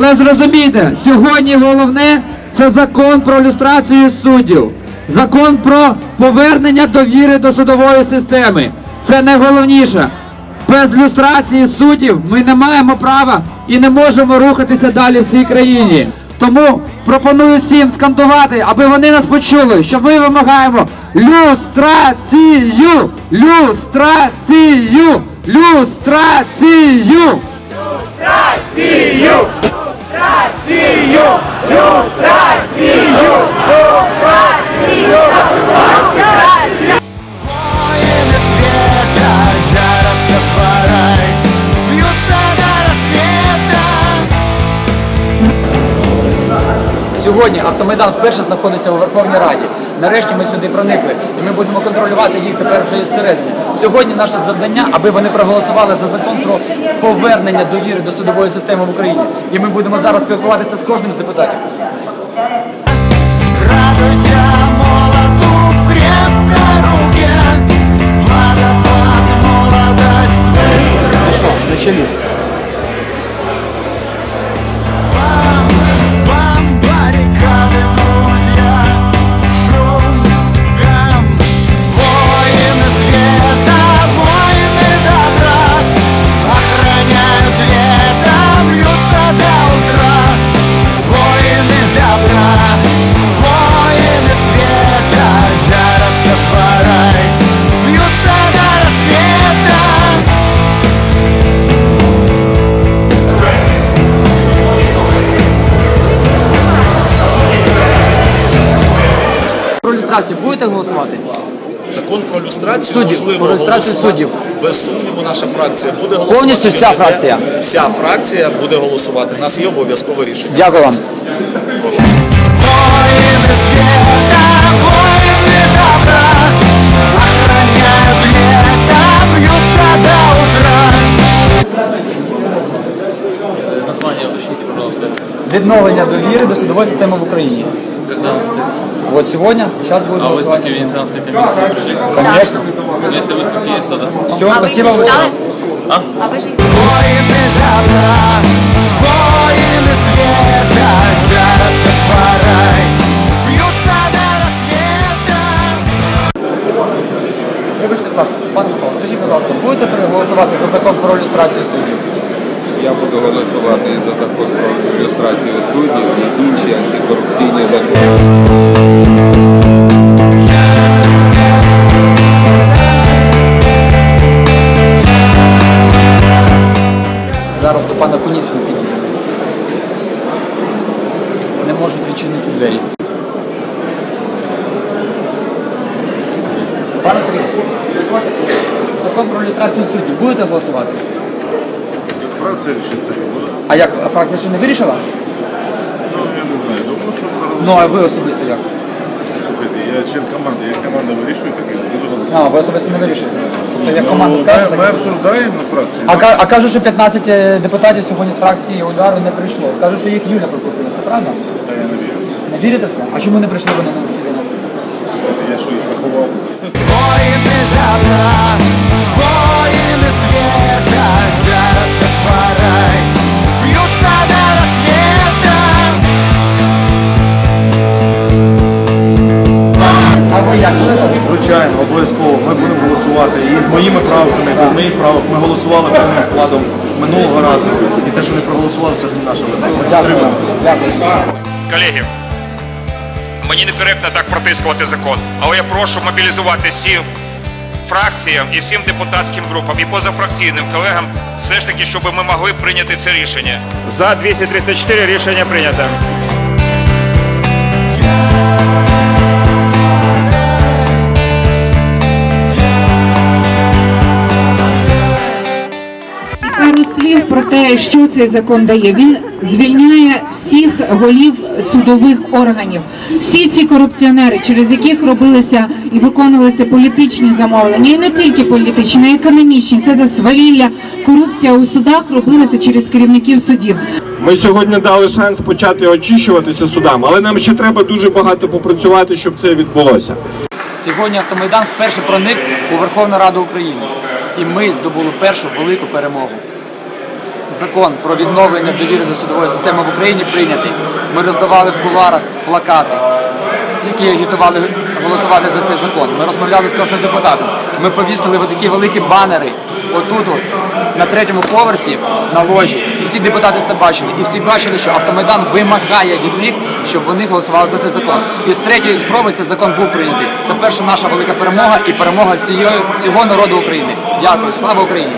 Але зрозумійте, сьогодні головне це закон про люстрацію суддів, закон про повернення довіри до судової системи. Це найголовніше. Без люстрації суддів ми не маємо права і не можемо рухатися далі в цій країні. Тому пропоную всім скандувати, аби вони нас почули, що ми вимагаємо люстрацію! Люстрацію! Люстрацію! Воины Сьогодні автомайдан вперше знаходиться у Верховній Раді. Нарешті ми сюди проникли, і ми будемо контролювати їх тепер вже із середини. Сьогодні наше завдання, аби вони проголосували за закон про повернення довіри до судової системи в Україні. І ми будемо зараз спілкуватися з кожним з депутатів. Радуйся Про ілюстрацію будете голосувати? Закон про люстрацію Суддів, можливо про люстрацію голосувати. суддів. Без сумніву, наша фракція буде голосувати. Повністю вся фракція? Вся фракція буде голосувати. У нас є обов'язкове рішення. Дякую вам. Прошу. Пожалуйста. Відновлення довіри до судової системи в Україні. Когда он кстати? От сьогодні, зараз буде А голосувати. выставки Венецианской комиссии были? Конечно. Если выставки есть, то да. Все, А вы спасибо не читали? А? А вы же Воины добра, воины света, Джарас Тафарай, бьются до рассвета. Вибачте, будь ласка, пане Микола, скажіть, будь ласка, будете проголосувати за закон про люстрацію суддів? Я буду голосувати за закон про ілюстрацію суддів і інші антикорупційні закони. Зараз до пана Куніцина підійдемо. Не можуть відчинити двері. Пане Сергій, закон про люстрацію суддів будете голосувати? Фракція рішить так і буде. А як фракція ще не вирішила? Ну, я не знаю. Думаю, що Ну, а ви особисто як? Слухайте, я член команди, як команда вирішує, так і буду А, ви особисто не вирішуєте. Тобто як Ну, команда скаже, ми, так ми обсуждаємо на фракції. А, ка- а кажуть, що 15 депутатів сьогодні з фракції удару не прийшло. Кажуть, що їх Юля прокупила. Це правда? Та я не вірю. в це. Не вірите в це? А чому не прийшли вони на засідання? Слухайте, я що їх рахував. Воины добра, воины Звичайно, обов'язково. Ми будемо голосувати і з моїми правками, і без моїх правок. Ми голосували повним складом минулого разу. І те, що не проголосували, це ж не наша вина. Дякую. Колеги, мені некоректно так протискувати закон, але я прошу мобілізувати всі фракціям і всім депутатським групам і позафракційним колегам все ж таки, щоб ми могли прийняти це рішення. За 234 рішення прийнято. Слів про те, що цей закон дає. Він звільняє всіх голів судових органів. Всі ці корупціонери, через яких робилися і виконувалися політичні замовлення, і не тільки політичні, а й економічні, все це свавілля, корупція у судах робилася через керівників судів. Ми сьогодні дали шанс почати очищуватися судам, але нам ще треба дуже багато попрацювати, щоб це відбулося. Сьогодні автомайдан вперше проник у Верховну Раду України. І ми здобули першу велику перемогу. Закон про відновлення довіри до судової системи в Україні прийнятий. Ми роздавали в кулуарах плакати, які агітували голосувати за цей закон. Ми розмовляли з кожним депутатом. Ми повісили такі великі банери отут, от, на третьому поверсі на ложі. І всі депутати це бачили. І всі бачили, що автомайдан вимагає від них, щоб вони голосували за цей закон. І з третьої спроби цей закон був прийнятий. Це перша наша велика перемога і перемога всієї- всього народу України. Дякую. Слава Україні!